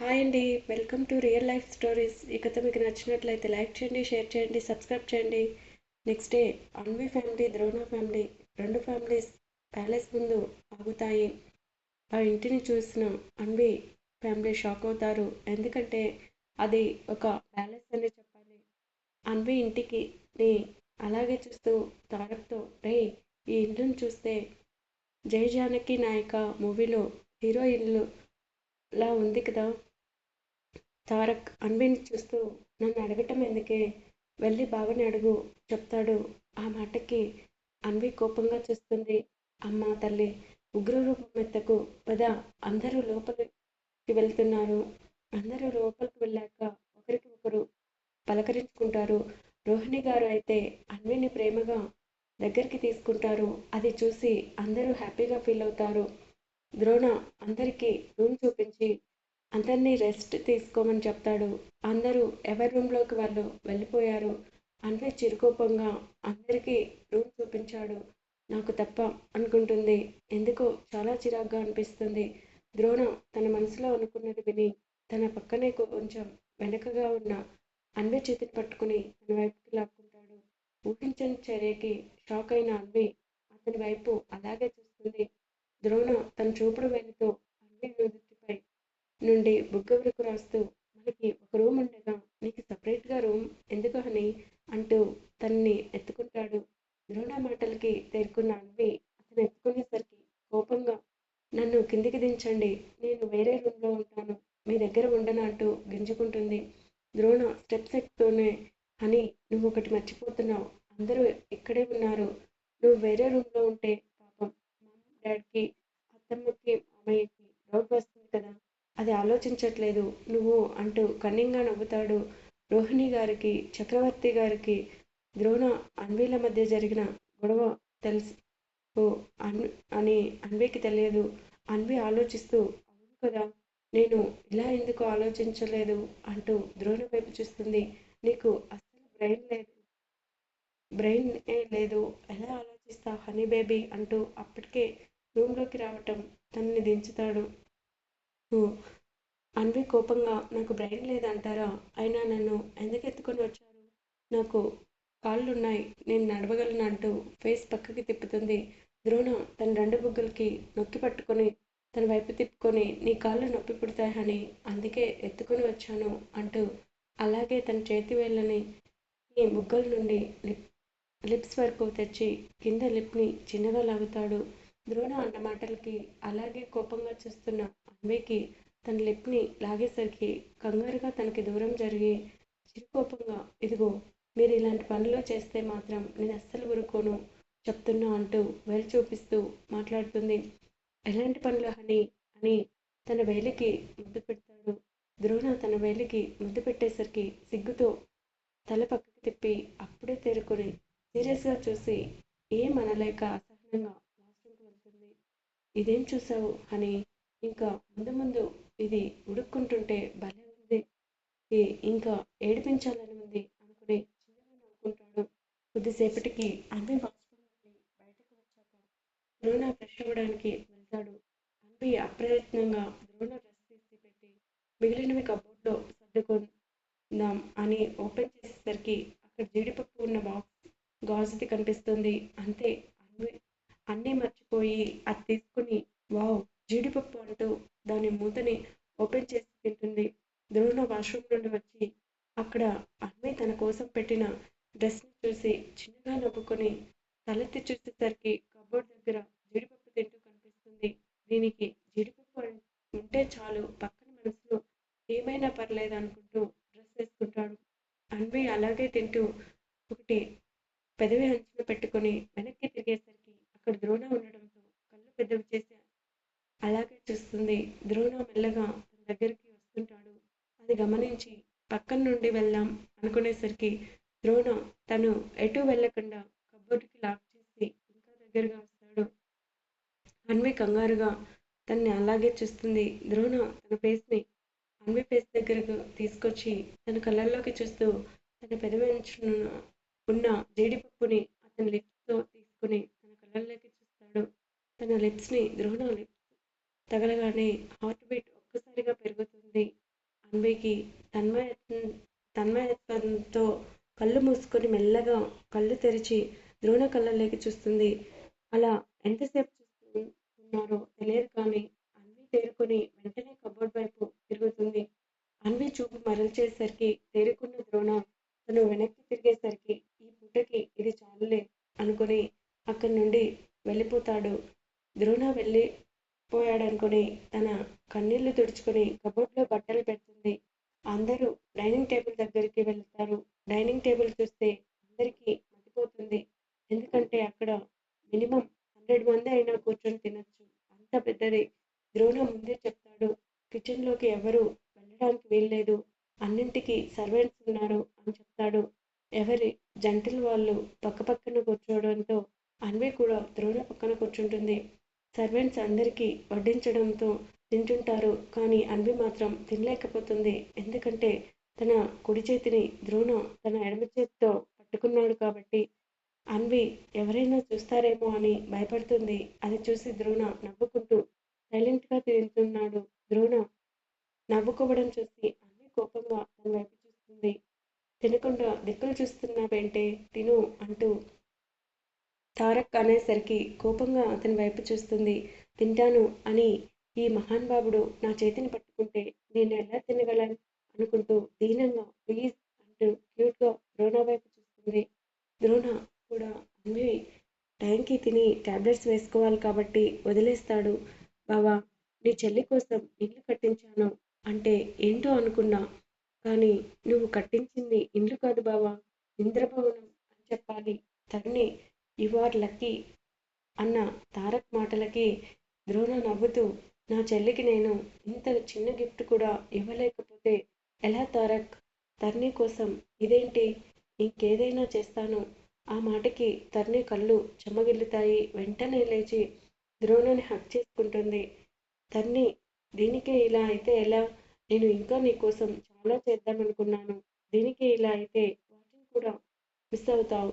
Hi అండి welcome to real life stories. ఈ కథ మీకు నచ్చినట్లయితే లైక్ చేయండి షేర్ చేయండి సబ్స్క్రైబ్ చేయండి. Next day Anvi family Drona family రెండు ఫ్యామిలీస్ ప్యాలెస్ ముందు ఆగుతాయి. ఆ ఇంటిని చూసిన అన్వి ఫ్యామిలీ షాక్ అవుతారు. ఎందుకంటే అది ఒక ప్యాలెస్ అని చెప్పాలి. అన్వి ఇంటికి అలాగే చూస్తూ తారక్తో రే ఈ ఇల్లును చూస్తే జై జానకి నాయక మూవీలో హీరోయిన్లు లా ఉంది కదా. తారక్ అన్విని చూస్తూ నన్ను అడగటం ఎందుకే? వెళ్ళి బావని అడుగు చెప్తాడు. ఆ మాటకి అన్వి కోపంగా చూస్తుంది. అమ్మ తల్లి ఉగ్రరూపం ఎత్తకు పద అందరూ లోపలికి వెళ్తున్నారు. అందరూ లోపలికి వెళ్ళాక ఒకరికి ఒకరు పలకరించుకుంటారు. రోహిణి గారు అయితే అన్విని ప్రేమగా దగ్గరికి తీసుకుంటారు. అది చూసి అందరూ హ్యాపీగా ఫీల్ అవుతారు. ద్రోణ అందరికీ రూమ్ చూపించి అందరినీ రెస్ట్ తీసుకోమని చెప్తాడు. అందరూ ఎవరి రూమ్లోకి వాళ్ళు వెళ్ళిపోయారు అన్వి చిరుకోపంగా అందరికీ రూమ్ చూపించాడు. నాకు తప్ప అనుకుంటుంది. ఎందుకో చాలా చిరాగ్గా అనిపిస్తుంది. ద్రోణ తన మనసులో అనుకున్నది విని తన పక్కనే కొంచెం వెనకగా ఉన్న అన్వి చేతిని పట్టుకుని తన వైపుకి లాక్కుంటాడు. ఊహించని చర్యకి షాక్ అయిన అన్వి అతని వైపు అలాగే చూస్తుంది. ద్రోణ తన చూపుడు వేలితో అన్ని నుదుటిపై నుండి బుగ్గవరకు రాస్తూ మనకి ఒక రూమ్ ఉండగా నీకు సపరేట్గా రూమ్ ఎందుకు అని అంటూ తన్ని ఎత్తుకుంటాడు. ద్రోణ మాటలకి తేరుకున్న అన్వి అతను ఎత్తుకునేసరికి కోపంగా నన్ను కిందికి దించండి. నేను వేరే రూమ్లో ఉంటాను. మీ దగ్గర ఉండను? అంటూ గింజుకుంటుంది. ద్రోణ స్టెప్స్ ఎక్కుతూనే అని నువ్వు ఒకటి మర్చిపోతున్నావు. అందరూ ఇక్కడే ఉన్నారు. నువ్వు వేరే రూమ్లో ఉంటే డాడ్కి అత్తమ్మకి మామయ్యకి డౌట్ వస్తుంది కదా? అది ఆలోచించట్లేదు. నువ్వు అంటూ కన్నింగా నవ్వుతాడు రోహిణి గారికి చక్రవర్తి గారికి. ద్రోణ అన్వీల మధ్య జరిగిన గొడవ తెలుసు అన్ అని అన్వికి తెలియదు. అన్వి ఆలోచిస్తూ అవును కదా నేను ఇలా ఎందుకు ఆలోచించలేదు? అంటూ ద్రోణ వైపు చూస్తుంది. నీకు అస్సలు బ్రెయిన్ లేదు. బ్రెయిన్ ఏ లేదు. ఎలా ఆలోచిస్తావు హనీ బేబీ? అంటూ అప్పటికే రూమ్లోకి రావటం తనని దించుతాడు. అన్వి కోపంగా నాకు బ్రెయిన్ లేదంటారా? అయినా నన్ను ఎందుకు ఎత్తుకొని వచ్చారు? నాకు కాళ్ళున్నాయి నేను నడవగలను అంటూ ఫేస్ పక్కకి తిప్పుతుంది. ద్రోణ తన రెండు బుగ్గలకి నొక్కి పట్టుకొని తన వైపు తిప్పుకొని నీ కాళ్ళు నొప్పి పుడతాయని అందుకే ఎత్తుకొని వచ్చాను అంటూ అలాగే తన చేతి వేళ్ళని ఈ బుగ్గల నుండి లిప్ లిప్స్ వరకు తెచ్చి కింద లిప్ని చిన్నగా లాగుతాడు. ద్రోణ అన్న మాటలకి అలాగే కోపంగా చూస్తున్న అన్వికి తన లిప్ని లాగేసరికి కంగారుగా తనకి దూరం జరిగి చిరుకోపంగా ఇదిగో మీరు ఇలాంటి పనులు చేస్తే మాత్రం నేను అస్సలు ఊరుకోను చెప్తున్నా అంటూ వేలు చూపిస్తూ మాట్లాడుతుంది. ఎలాంటి పనులు హని? అని తన వేలికి ముద్దు పెడతాడు. ద్రోణ తన వేలికి ముద్దు పెట్టేసరికి సిగ్గుతో తల పక్కకి తిప్పి అప్పుడే తేరుకొని సీరియస్గా చూసి ఏం అనలేక అసహనంగా ఇదేం చూసావు అని ఇంకా ముందు ముందు ఇది ఉడుక్కుంటుంటే భలే ఉంది. ఇంకా ఏడిపించాలని ఉంది అనుకుని అనుకుంటాడు కొద్దిసేపటికి అన్వి బయటకు వచ్చాక ద్రోణ ఫ్రెష్ అవ్వడానికి వెళ్తాడు. అన్వి అప్రయత్నంగా ద్రోణ డ్రెస్ తీసి పెట్టి మిగిలినవి కబోర్డ్లో సర్దుకుందాం అని ఓపెన్ చేసేసరికి అక్కడ జీడిపప్పు ఉన్న బాక్స్ గాజుది కనిపిస్తుంది. అంతే అన్ని అన్నీ మర్చిపోయి అది వావ్ జీడిపప్పు అంటూ దాని మూతని ఓపెన్ చేసి తింటుంది. ద్రోణ వాష్రూమ్ నుండి వచ్చి అక్కడ అమ్మి తన కోసం పెట్టిన డ్రెస్ని చూసి చిన్నగా నవ్వుకొని తలెత్తి చూసేసరికి కబోర్డ్ దగ్గర జీడిపప్పు తింటూ కనిపిస్తుంది. దీనికి జీడిపప్పు ఉంటే చాలు పక్కన మనసులో ఏమైనా పర్లేదు అనుకుంటూ డ్రెస్ వేసుకుంటాడు. అన్వి అలాగే తింటూ ఒకటి పెదవి అంచున పెట్టుకొని వెనక్కి తిరిగేసరికి అక్కడ ద్రోణ ఉండడంతో కళ్ళు పెద్దవి చేసి అలాగే చూస్తుంది. ద్రోణ మెల్లగా తన దగ్గరికి వస్తుంటాడు. అది గమనించి పక్కన నుండి వెళ్దాం అనుకునేసరికి ద్రోణ తను ఎటు వెళ్ళకుండా కబోర్డ్కి లాక్ చేసి ఇంకా దగ్గరగా వస్తాడు. అన్వి కంగారుగా తన్ని అలాగే చూస్తుంది. ద్రోణ తన ఫేస్ని అన్వి ఫేస్ దగ్గరకు తీసుకొచ్చి తన కళ్ళల్లోకి చూస్తూ తన పెదవి ఉన్న జీడిపప్పుని అతని లిప్స్తో తీసుకుని తన కళ్ళల్లోకి చూస్తాడు. తన లిప్స్ని ద్రోణ లిప్స్ తగలగానే హార్ట్ బీట్ ఒక్కసారిగా పెరుగుతుంది. ద్రోణాదేవికి తన్మయ తన్మయత్వంతో కళ్ళు మూసుకొని మెల్లగా కళ్ళు తెరిచి ద్రోణ కళ్ళలోకి చూస్తుంది. అలా ఎంతసేపు చూస్తున్నారో తెలియదు కానీ అన్వి తేరుకొని వెంటనే కబోర్డ్ వైపు తిరుగుతుంది. అన్వి చూపు మరల్చేసరికి తేరుకున్న ద్రోణ తను వెనక్కి తిరిగేసరికి ఈ పూటకి ఇది చాలులే అనుకుని అక్కడి నుండి వెళ్ళిపోతాడు. ద్రోణ వెళ్ళి పోయాడనుకుని తన కన్నీళ్ళు తుడుచుకొని కబోర్డ్లో బట్టలు పెడుతుంది. అందరూ డైనింగ్ టేబుల్ దగ్గరికి వెళ్తారు. డైనింగ్ టేబుల్ చూస్తే అందరికీ మతిపోతుంది. ఎందుకంటే అక్కడ మినిమం హండ్రెడ్ మంది అయినా కూర్చొని తినొచ్చు. అంత పెద్దది ద్రోణ ముందే చెప్తాడు. కిచెన్లోకి ఎవరు వెళ్ళడానికి వీల్లేదు. అన్నింటికి సర్వెంట్స్ ఉన్నారు అని చెప్తాడు. ఎవరి జంటలు వాళ్ళు పక్క పక్కన కూర్చోవడంతో అన్వి కూడా ద్రోణ పక్కన కూర్చుంటుంది. సర్వెంట్స్ అందరికీ వడ్డించడంతో తింటుంటారు కానీ అన్వి మాత్రం తినలేకపోతుంది. ఎందుకంటే తన కుడి చేతిని ద్రోణ తన ఎడమ చేతితో పట్టుకున్నాడు కాబట్టి అన్వి ఎవరైనా చూస్తారేమో అని భయపడుతుంది. అది చూసి ద్రోణ నవ్వుకుంటూ సైలెంట్గా తింటున్నాడు ద్రోణ నవ్వుకోవడం చూసి అన్వి కోపంగా తన వైపు చూస్తుంది. తినకుండా దిక్కులు చూస్తున్నావేంటే తిను అంటూ తారక్ అనేసరికి కోపంగా అతని వైపు చూస్తుంది. తింటాను అని ఈ మహాన్ బాబుడు నా చేతిని పట్టుకుంటే నేను ఎలా తినగలను అనుకుంటూ దీనంగా ప్లీజ్ అంటూ క్యూట్గా ద్రోణ వైపు చూస్తుంది. ద్రోణ కూడా అన్వి టైంకి తిని టాబ్లెట్స్ వేసుకోవాలి కాబట్టి వదిలేస్తాడు. బావా నీ చెల్లి కోసం ఇల్లు కట్టించాను అంటే ఏంటో అనుకున్నా. కానీ నువ్వు కట్టించింది ఇల్లు కాదు బావా. ఇంద్రభవనం అని చెప్పాలి. తన్ని యు ఆర్ లక్కీ అన్న తారక్ మాటలకి ద్రోణ నవ్వుతూ నా చెల్లికి నేను ఇంత చిన్న గిఫ్ట్ కూడా ఇవ్వలేకపోతే ఎలా తారక్? తర్ని కోసం ఇదేంటి? ఇంకేదైనా చేస్తాను. ఆ మాటకి తర్ని కళ్ళు చెమ్మగిల్లుతాయి వెంటనే లేచి ద్రోణని హక్ చేసుకుంటుంది. తర్ని దీనికే ఇలా అయితే ఎలా? నేను ఇంకా నీకోసం చాలా చేద్దామనుకున్నాను. దీనికి ఇలా అయితే వాటిని కూడా మిస్ అవుతావు.